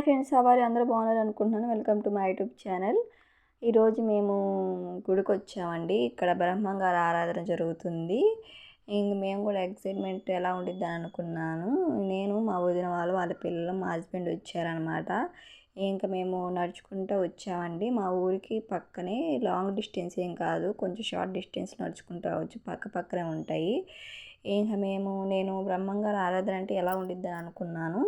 Hi friends సవారి అందరూ బాగున్నారు అనుకుంటున్నాను. Welcome to my YouTube channel ఈరోజు మేము గుడికి వచ్చామండి ఇక్కడ బ్రహ్మంగారు ఆరాధన జరుగుతుంది. ఇంక మేము కూడా ఎక్సైట్మెంట్ ఎలా ఉండిద్ది అని అనుకున్నాను. నేను మా వదిన వాళ్ళు వాళ్ళ పిల్లలు మా హస్బెండ్ వచ్చారనమాట ఇంకా మేము నడుచుకుంటూ వచ్చామండి. మా ఊరికి పక్కనే లాంగ్ డిస్టెన్స్ ఏం కాదు కొంచెం షార్ట్ డిస్టెన్స్ నడుచుకుంటూ వచ్చి పక్క పక్కనే ఉంటాయి. ఇంకా మేము నేను బ్రహ్మంగారు ఆరాధన అంటే ఎలా ఉండిద్ది అని అనుకున్నాను.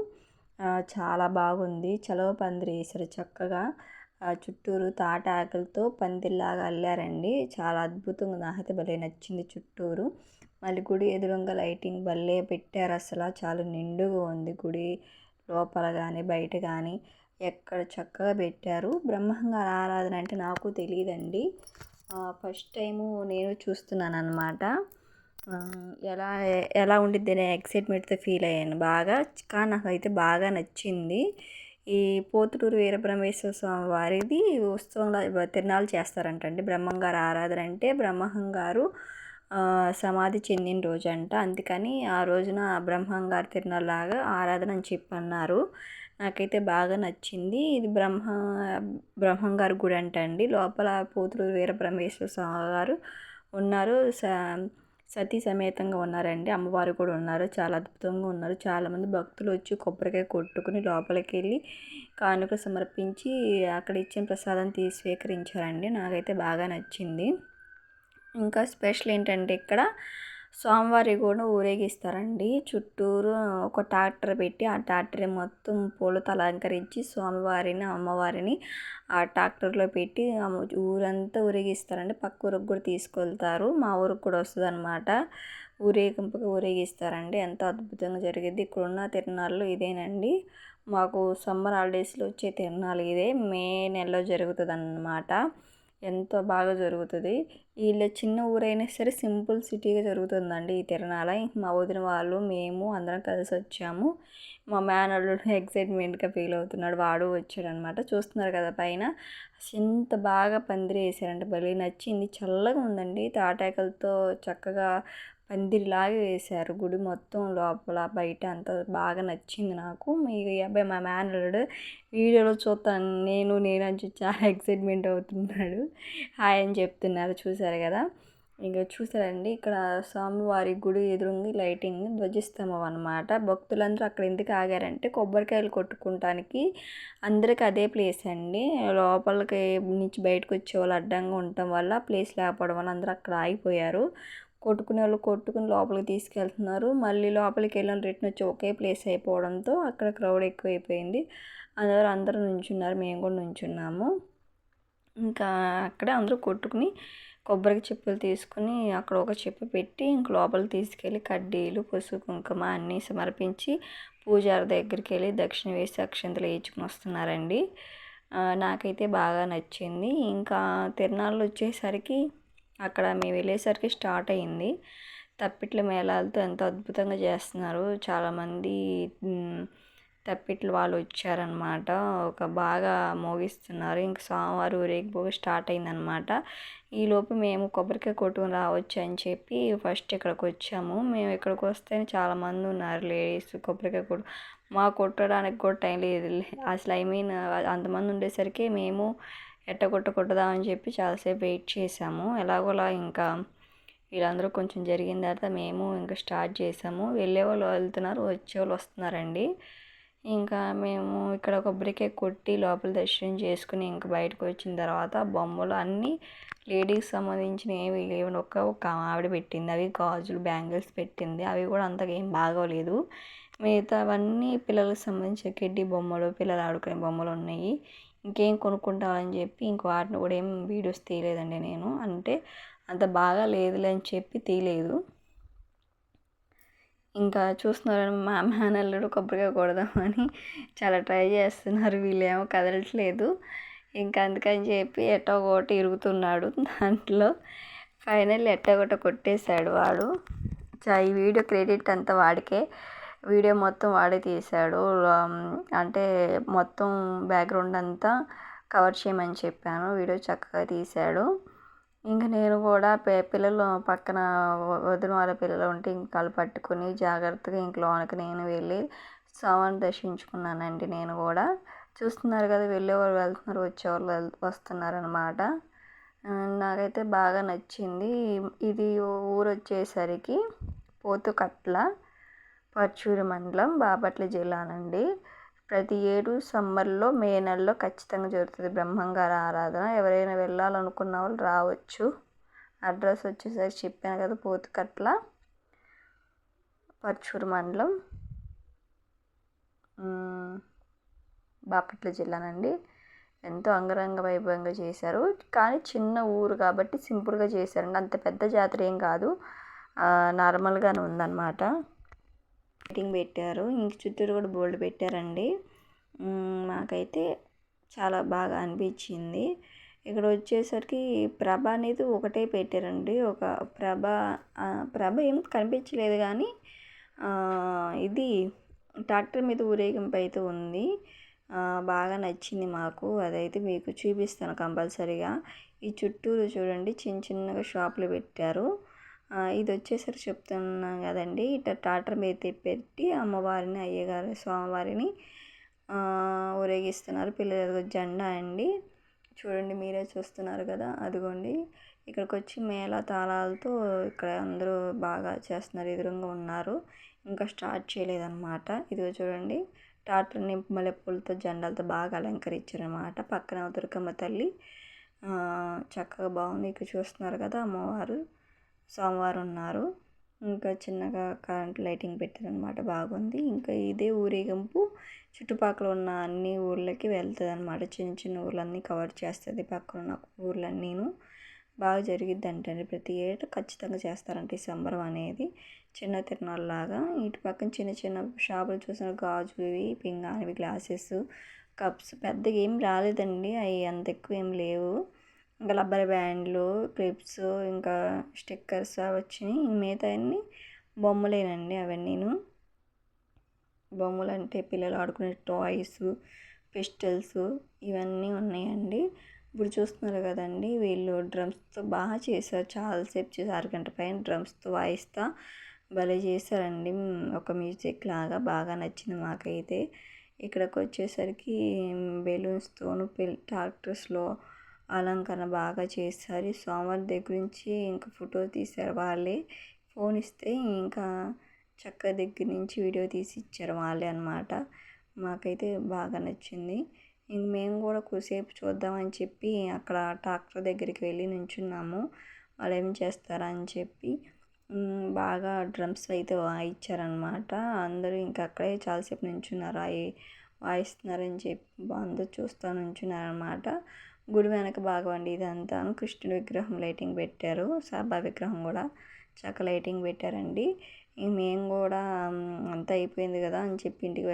చాలా బాగుంది. చలవ పందిరి వేశారు చక్కగా. చుట్టూరు తాటాకులతో పందిరిలాగా అల్లారండి. చాలా అద్భుతంగా నాకైతే భలే నచ్చింది చుట్టూరు. మళ్ళీ గుడి ఎదురుగా లైటింగ్ భలే పెట్టారు అసలు. చాలా నిండుగా ఉంది గుడి. లోపల కానీ బయట కానీ ఎక్కడ చక్కగా పెట్టారు. బ్రహ్మంగా ఆరాధన అంటే నాకు తెలియదండి ఫస్ట్ టైము నేను చూస్తున్నాను అనమాట ఎలా ఎలా ఉండిద్ది అనే ఎక్సైట్మెంట్తో ఫీల్ అయ్యాను. బాగా కానీ నాకైతే బాగా నచ్చింది. ఈ పోతుటూరు వీరబ్రహ్మేశ్వర స్వామి వారిది ఉత్సవంలో తిరునాళ్ళు చేస్తారంటండి బ్రహ్మంగారు ఆరాధన అంటే బ్రహ్మంగారు సమాధి చెందిన రోజు అంట అందుకని ఆ రోజున బ్రహ్మంగారు తిరునాళ్ళలాగా ఆరాధన అని చెప్పి అన్నారు నాకైతే బాగా నచ్చింది. ఇది బ్రహ్మ బ్రహ్మంగారు గుడి అంట అండి. లోపల పోతులూరు వీరబ్రహ్మేశ్వర స్వామి గారు ఉన్నారు. సా సతీ సమేతంగా ఉన్నారండి. అమ్మవారు కూడా ఉన్నారు. చాలా అద్భుతంగా ఉన్నారు. చాలామంది భక్తులు వచ్చి కొబ్బరికాయ కొట్టుకుని లోపలికి వెళ్ళి కానుక సమర్పించి అక్కడ ఇచ్చిన ప్రసాదం తీసి స్వీకరించారండి. నాకైతే బాగా నచ్చింది. ఇంకా స్పెషల్ ఏంటంటే ఇక్కడ స్వామివారి కూడా ఊరేగిస్తారండి. చుట్టూరు ఒక ట్రాక్టర్ పెట్టి ఆ ట్రాక్టర్ మొత్తం పూలతో అలంకరించి స్వామివారిని అమ్మవారిని ఆ ట్రాక్టర్లో పెట్టి ఊరంతా ఊరేగిస్తారండి. పక్క ఊరికి కూడా తీసుకెళ్తారు. మా ఊరికి కూడా వస్తుంది అనమాట ఊరేగింపుగా ఊరేగిస్తారండి. ఎంతో అద్భుతంగా జరిగింది. ఇక్కడున్న తిరునాళ్ళు ఇదేనండి. మాకు సమ్మర్ హాలిడేస్లో వచ్చే తిరునాళ్ళు ఇదే. మే నెలలో జరుగుతుంది అన్నమాట ఎంతో బాగా జరుగుతుంది. వీళ్ళ చిన్న ఊరైనా సరే సింపుల్ సిటీగా జరుగుతుందండి ఈ తిరణాల. మా వదిన వాళ్ళు మేము అందరం కలిసి వచ్చాము. మా మేనల్లుడు ఎక్సైట్మెంట్గా ఫీల్ అవుతున్నాడు. వాడు వచ్చాడు అనమాట చూస్తున్నారు కదా పైన. ఎంత బాగా పందిరి వేసారంటే భలే నచ్చింది. చల్లగా ఉందండి. తాటాకులతో చక్కగా పందిరిలాగా వేశారు. గుడి మొత్తం లోపల బయట అంతా బాగా నచ్చింది నాకు. మీ అబ్బాయి మా మేనల్లుడు వీడియోలో చూస్తాను. నేను నేను అని చాలా ఎక్సైట్మెంట్ అవుతున్నాడు. హాయ్ అని చెప్తున్నారు. చూశారు కదా? ఇంకా చూసారండి ఇక్కడ స్వామివారి గుడి ఎదురుంగి లైటింగ్ ధ్వజస్తంభం అనమాట భక్తులందరూ అక్కడ ఎందుకు ఆగారంటే కొబ్బరికాయలు కొట్టుకుంటానికి అందరికి అదే ప్లేస్ అండి. లోపలికి నుంచి బయటకు వచ్చే వాళ్ళు అడ్డంగా ఉండటం వల్ల ప్లేస్ లేకపోవడం వల్ల అందరూ అక్కడ ఆగిపోయారు. కొట్టుకునే వాళ్ళు కొట్టుకుని లోపలికి తీసుకెళ్తున్నారు. మళ్ళీ లోపలికి వెళ్ళిన రిటర్న్ వచ్చి ఒకే ప్లేస్ అయిపోవడంతో అక్కడ క్రౌడ్ ఎక్కువైపోయింది. అందరూ అందరూ నుంచున్నారు. మేము కూడా నుంచున్నాము. ఇంకా అక్కడే అందరూ కొట్టుకుని కొబ్బరికి చెప్పులు తీసుకుని అక్కడ ఒక చెప్పు పెట్టి ఇంక లోపలికి తీసుకెళ్ళి కడ్డీలు పసుపు కుంకుమ అన్నీ సమర్పించి పూజారి దగ్గరికి వెళ్ళి దక్షిణ వేసి అక్షంతలు వేయించుకుని వస్తున్నారండి. నాకైతే బాగా నచ్చింది. ఇంకా తిరునాళ్ళు వచ్చేసరికి అక్కడ మేము వెళ్ళేసరికి స్టార్ట్ అయింది తప్పిట్ల మేళాలతో ఎంతో అద్భుతంగా చేస్తున్నారు. చాలామంది తప్పిట్లు వాళ్ళు వచ్చారనమాట ఒక బాగా మోగిస్తున్నారు. ఇంక సోమవారం ఊరేగిపోయి స్టార్ట్ అయిందనమాట ఈలోపు మేము కొబ్బరికాయ కొట్టుకుని రావచ్చు అని చెప్పి ఫస్ట్ ఇక్కడికి వచ్చాము. మేము ఇక్కడికి వస్తే చాలామంది ఉన్నారు. లేడీస్ కొబ్బరికాయ కొట్టు మా కొట్టడానికి కూడా టైం లేదు. అసలు ఐ మీన్ అంతమంది ఉండేసరికి మేము ఎట్ట కొట్ట చెప్పి చాలాసేపు వెయిట్ చేసాము. ఎలాగోలా ఇంకా వీళ్ళందరూ కొంచెం జరిగిన తర్వాత మేము ఇంకా స్టార్ట్ చేసాము. వెళ్ళే వాళ్ళు వెళ్తున్నారు వచ్చే వాళ్ళు వస్తున్నారండి. ఇంకా మేము ఇక్కడ కొబ్బరికాయ కొట్టి లోపల దర్శనం చేసుకుని ఇంకా బయటకు వచ్చిన తర్వాత బొమ్మలు అన్నీ లేడీస్ సంబంధించిన ఏమి లేవు ఒక్క ఒక ఆవిడ పెట్టింది. అవి గాజులు బ్యాంగిల్స్ పెట్టింది. అవి కూడా అంతగా ఏం బాగోలేదు. మిగతా అవన్నీ పిల్లలకు సంబంధించిన కిడ్డీ బొమ్మలు పిల్లలు ఆడుకునే బొమ్మలు ఉన్నాయి. ఇంకేం కొనుక్కుంటామని చెప్పి ఇంక వాటిని కూడా ఏం వీడియోస్ తీయలేదండి నేను. అంటే అంత బాగా లేదులే అని చెప్పి తీయలేదు. ఇంకా చూస్తున్నారు మా మేనల్లుడు కొబ్బరిగా కొడదామని చాలా ట్రై చేస్తున్నారు. వీళ్ళేమో కదలట్లేదు. ఇంకా అందుకని చెప్పి ఎట్టో ఒకటి ఇరుగుతున్నాడు. దాంట్లో ఫైనల్ ఎట్టో ఒకటి కొట్టేశాడు వాడు. ఈ వీడియో క్రెడిట్ అంతా వాడికే. వీడియో మొత్తం వాడే తీశాడు అంటే మొత్తం బ్యాక్గ్రౌండ్ అంతా కవర్ చేయమని చెప్పాను. వీడియో చక్కగా తీశాడు ఇంకా నేను కూడా పే పిల్లలు పక్కన వదిన వాళ్ళ పిల్లలు ఉంటే ఇంకా పట్టుకుని జాగ్రత్తగా ఇంక లోనకి నేను వెళ్ళి స్వామిని దర్శించుకున్నానండి నేను కూడా. చూస్తున్నారు కదా వెళ్ళేవారు వెళ్తున్నారు వచ్చేవాళ్ళు వెళ్ వస్తున్నారు అనమాట నాకైతే బాగా నచ్చింది. ఇది ఊరు వచ్చేసరికి పోతుకట్ల. పర్చూరు మండలం బాపట్ల జిల్లానండి. ప్రతి ఏడు సమ్మర్లో మే నెలలో ఖచ్చితంగా జరుగుతుంది బ్రహ్మంగారి ఆరాధన. ఎవరైనా వెళ్ళాలనుకున్న వాళ్ళు రావచ్చు. అడ్రస్ వచ్చేసరికి చెప్పాను కదా పోతుకట్ల పర్చూరు మండలం బాపట్ల జిల్లానండి. ఎంతో అంగరంగ వైభవంగా చేశారు. కానీ చిన్న ఊరు కాబట్టి సింపుల్గా చేశారండి. అంత పెద్ద జాతర ఏం కాదు. నార్మల్గానే ఉందన్నమాట. లైటింగ్ పెట్టారు. ఇంక చుట్టూరు కూడా బోల్డ్ పెట్టారండి. మాకైతే చాలా బాగా అనిపించింది. ఇక్కడ వచ్చేసరికి ప్రభ అనేది ఒకటే పెట్టారండి. ఒక ప్రభ ప్రభ ఏం కనిపించలేదు కానీ ఇది ట్రాక్టర్ మీద ఊరేగింపు అయితే ఉంది. బాగా నచ్చింది మాకు. అదైతే మీకు చూపిస్తాను కంపల్సరీగా. ఈ చుట్టూరు చూడండి చిన్న చిన్నగా షాపులు పెట్టారు. ఇది వచ్చేసరికి చెప్తున్నాను కదండి. ఇట్లా టాటర్ మీద పెట్టి అమ్మవారిని అయ్యగారి స్వామివారిని ఊరేగిస్తున్నారు. పిల్లలు జెండా అండి. చూడండి మీరే చూస్తున్నారు కదా. అదిగోండి ఇక్కడికి వచ్చి మేళ తాళాలతో ఇక్కడ అందరూ బాగా చేస్తున్నారు. ఎదురుగా ఉన్నారు. ఇంకా స్టార్ట్ చేయలేదన్నమాట. ఇదిగో చూడండి ట్రాక్టర్ని మల్లెపూలతో జెండాలతో బాగా అలంకరించారనమాట పక్కన దుర్గమ్మ తల్లి చక్కగా బాగుంది. ఇక్కడ చూస్తున్నారు కదా అమ్మవారు. సోమవారం ఉన్నారు ఇంకా చిన్నగా కరెంట్ లైటింగ్ పెట్టారనమాట బాగుంది. ఇంకా ఇదే ఊరేగింపు చుట్టుపక్కల ఉన్న అన్ని ఊర్లకి వెళ్తుంది అనమాట చిన్న చిన్న ఊర్లన్నీ కవర్ చేస్తుంది. పక్కన ఉన్న ఊర్లన్నీను బాగా జరిగిద్ది అంటే ప్రతి ఏటా ఖచ్చితంగా చేస్తారంట ఈ సంబరం అనేది. చిన్న తిరునాళ్ళలాగా. ఇటు పక్కన చిన్న చిన్న షాపులు చూసిన గాజువి పింగానివి గ్లాసెస్ కప్స్ పెద్దగా ఏం రాలేదండి. అవి అంత ఎక్కువ ఏం లేవు. ఇంకా రబ్బర్ బ్యాండ్లు క్లిప్స్ ఇంకా స్టిక్కర్స్ వచ్చినాయి. మిగతా అన్ని బొమ్మలేనండి అవన్నీను. బొమ్మలు అంటే పిల్లలు ఆడుకునే టాయ్స్ పిస్టల్స్ ఇవన్నీ ఉన్నాయండి. ఇప్పుడు చూస్తున్నారు కదండి వీళ్ళు డ్రమ్స్తో బాగా చేశారు. చాలాసేపు చేశారు అరగంట పైన డ్రమ్స్తో వాయిస్తా భలే చేశారండి. ఒక మ్యూజిక్ లాగా బాగా నచ్చింది మాకైతే. ఇక్కడికి వచ్చేసరికి బెలూన్స్తోను ట్రాక్టర్స్లో అలంకరణ బాగా చేస్తారు. స్వామివారి దగ్గర నుంచి ఇంకా ఫోటో తీశారు వాళ్ళే. ఫోన్ ఇస్తే ఇంకా చక్క దగ్గర నుంచి వీడియో తీసి ఇచ్చారు వాళ్ళే అనమాట మాకైతే బాగా నచ్చింది. ఇంక మేము కూడా కొద్దిసేపు చూద్దామని చెప్పి అక్కడ ట్రాక్టర్ దగ్గరికి వెళ్ళి నుంచున్నాము. వాళ్ళు ఏం చేస్తారని చెప్పి బాగా డ్రమ్స్ అయితే వాయించారనమాట అందరూ ఇంకా అక్కడే చాలాసేపు నుంచున్నారు. అవి వాయిస్తున్నారని చెప్పి అందరూ చూస్తూ నుంచున్నారనమాట గుడి వెనక భాగం అండి ఇదంతా కృష్ణుడి విగ్రహం లైటింగ్ పెట్టారు. సాబా విగ్రహం కూడా చక్క లైటింగ్ పెట్టారండి. మేము కూడా అంతా అయిపోయింది కదా అని చెప్పి ఇంటికి